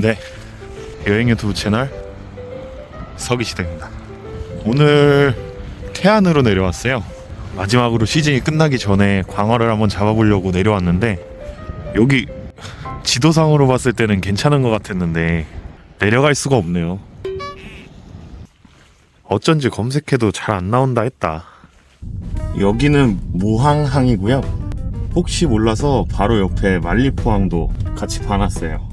네, 여행 유튜브 채널 서기시대입니다. 오늘 태안으로 내려왔어요. 마지막으로 시즌이 끝나기 전에 광어를 한번 잡아보려고 내려왔는데 여기 지도상으로 봤을 때는 괜찮은 것 같았는데 내려갈 수가 없네요. 어쩐지 검색해도 잘 안 나온다 했다. 여기는 무항항이고요. 혹시 몰라서 바로 옆에 만리포항도 같이 봐놨어요.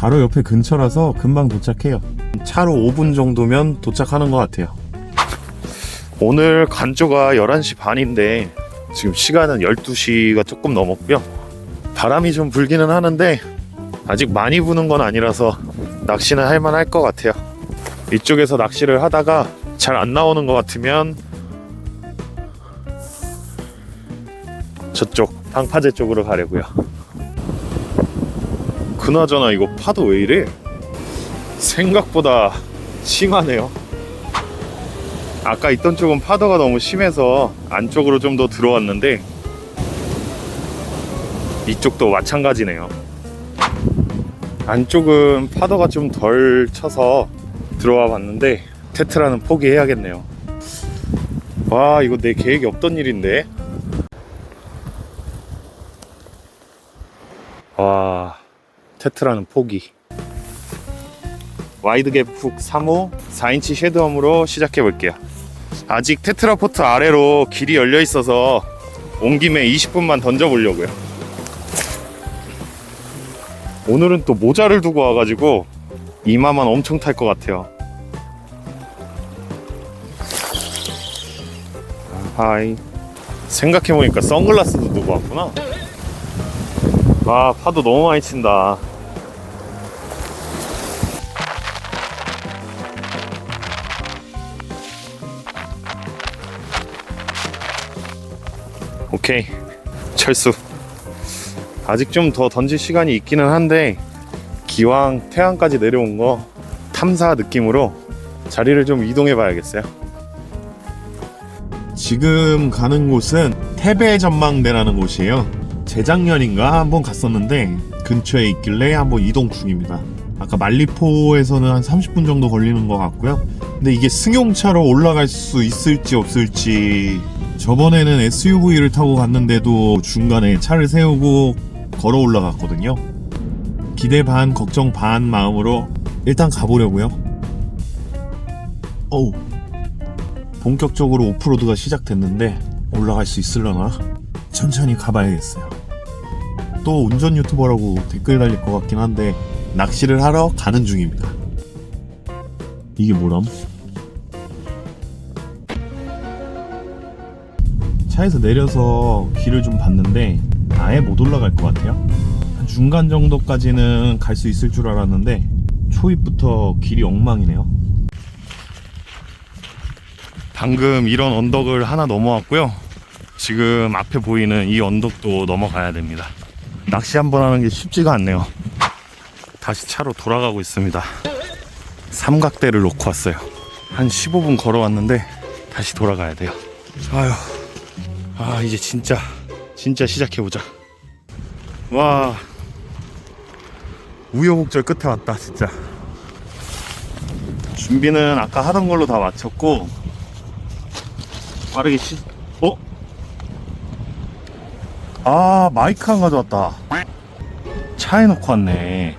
바로 옆에 근처라서 금방 도착해요. 차로 5분 정도면 도착하는 것 같아요. 오늘 간조가 11시 반인데 지금 시간은 12시가 조금 넘었고요. 바람이 좀 불기는 하는데 아직 많이 부는 건 아니라서 낚시는 할만할 것 같아요. 이쪽에서 낚시를 하다가 잘 안 나오는 것 같으면 저쪽 방파제 쪽으로 가려고요. 그나저나 이거 파도 왜 이래? 생각보다 심하네요. 아까 있던 쪽은 파도가 너무 심해서 안쪽으로 좀 더 들어왔는데 이쪽도 마찬가지네요. 안쪽은 파도가 좀 덜 쳐서 들어와 봤는데 테트라는 포기해야겠네요. 와 이거 내 계획이 없던 일인데. 와 테트라는 포기. 와이드갭 훅 3호 4인치 쉐드홈으로 시작해 볼게요. 아직 테트라포트 아래로 길이 열려 있어서 온 김에 20분만 던져 보려고요. 오늘은 또 모자를 두고 와가지고 이마만 엄청 탈 것 같아요. 하이. 생각해보니까 선글라스도 두고 왔구나. 와, 파도 너무 많이 친다. 오케이. 철수. 아직 좀 더 던질 시간이 있기는 한데, 기왕 태안까지 내려온 거 탐사 느낌으로 자리를 좀 이동해 봐야겠어요. 지금 가는 곳은 태배 전망대라는 곳이에요. 재작년인가 한번 갔었는데 근처에 있길래 한번 이동 중입니다. 아까 만리포에서는 한 30분 정도 걸리는 것 같고요. 근데 이게 승용차로 올라갈 수 있을지 없을지 저번에는 SUV를 타고 갔는데도 중간에 차를 세우고 걸어 올라갔거든요. 기대 반 걱정 반 마음으로 일단 가보려고요. 어우 본격적으로 오프로드가 시작됐는데 올라갈 수 있으려나? 천천히 가봐야겠어요. 또 운전 유튜버라고 댓글 달릴 것 같긴 한데 낚시를 하러 가는 중입니다. 이게 뭐람? 차에서 내려서 길을 좀 봤는데 아예 못 올라갈 것 같아요. 한 중간 정도까지는 갈 수 있을 줄 알았는데 초입부터 길이 엉망이네요. 방금 이런 언덕을 하나 넘어왔고요. 지금 앞에 보이는 이 언덕도 넘어가야 됩니다. 낚시 한번 하는 게 쉽지가 않네요. 다시 차로 돌아가고 있습니다. 삼각대를 놓고 왔어요. 한 15분 걸어왔는데 다시 돌아가야 돼요. 아휴, 아 이제 진짜 진짜 시작해보자. 와, 우여곡절 끝에 왔다 진짜. 준비는 아까 하던 걸로 다 마쳤고 빠르게 시, 어? 아, 마이크 안 가져왔다. 차에 놓고 왔네.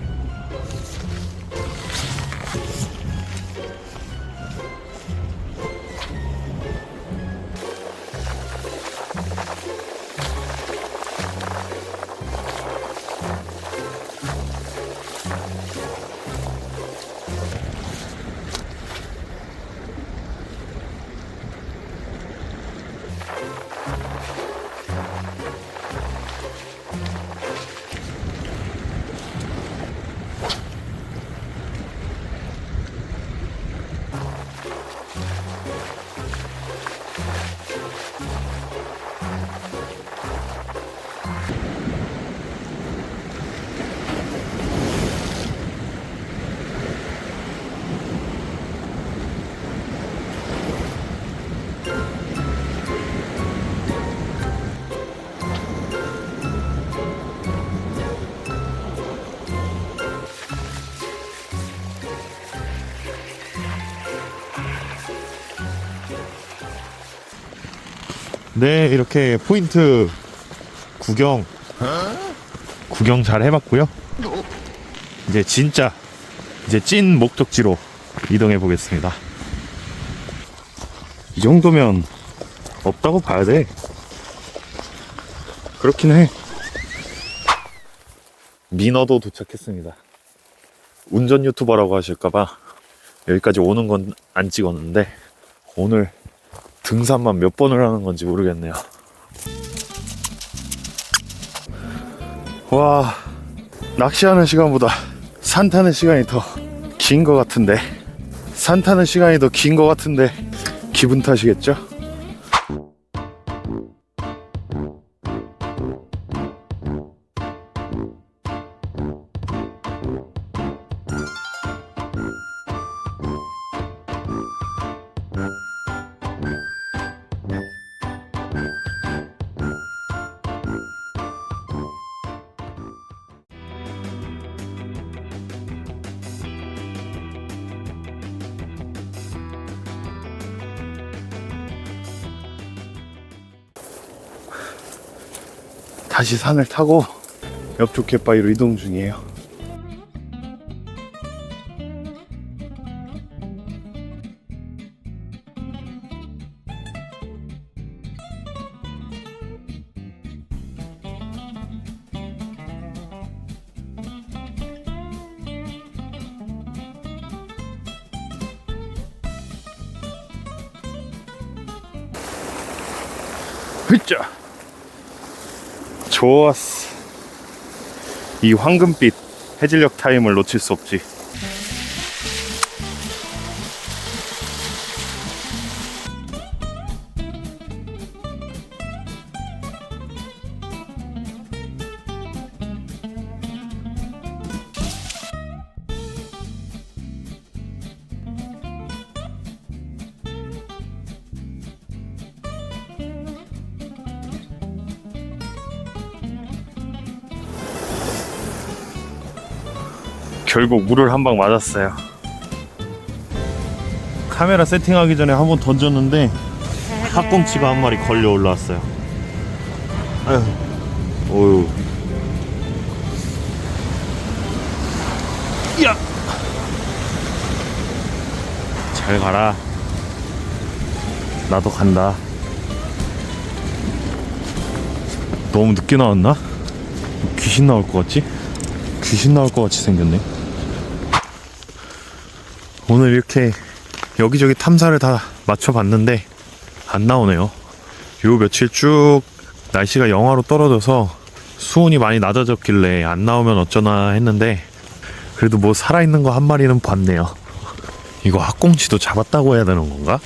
네, 이렇게 포인트 구경 구경 잘 해봤고요. 이제 진짜 이제 찐 목적지로 이동해 보겠습니다. 이 정도면 없다고 봐야 돼. 그렇긴 해. 민어도 도착했습니다. 운전 유튜버라고 하실까봐 여기까지 오는 건 안 찍었는데 오늘 등산만 몇 번을 하는 건지 모르겠네요. 와, 낚시하는 시간보다 산 타는 시간이 더 긴 것 같은데. 산 타는 시간이 더 긴 것 같은데 기분 탓이겠죠? 다시 산을 타고 옆쪽 갯바위로 이동 중이에요. 흐짜 좋았어. 이 황금빛 해질녘 타임을 놓칠 수 없지. 결국 물을 한 방 맞았어요. 카메라 세팅하기 전에 한 번 던졌는데 학꽁치가 한 마리 걸려 올라왔어요. 아휴, 어휴. 야! 잘 가라. 나도 간다. 너무 늦게 나왔나? 귀신 나올 것 같지? 귀신 나올 것 같이 생겼네. 오늘 이렇게 여기저기 탐사를 다 맞춰봤는데 안 나오네요. 요 며칠 쭉 날씨가 영하로 떨어져서 수온이 많이 낮아졌길래 안 나오면 어쩌나 했는데 그래도 뭐 살아있는 거 한 마리는 봤네요. 이거 학꽁치도 잡았다고 해야 되는 건가?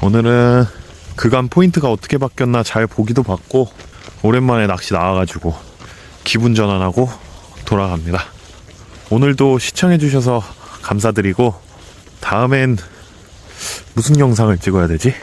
오늘은 그간 포인트가 어떻게 바뀌었나 잘 보기도 봤고 오랜만에 낚시 나와가지고 기분 전환하고 돌아갑니다. 오늘도 시청해주셔서 감사드리고 다음엔 무슨 영상을 찍어야 되지?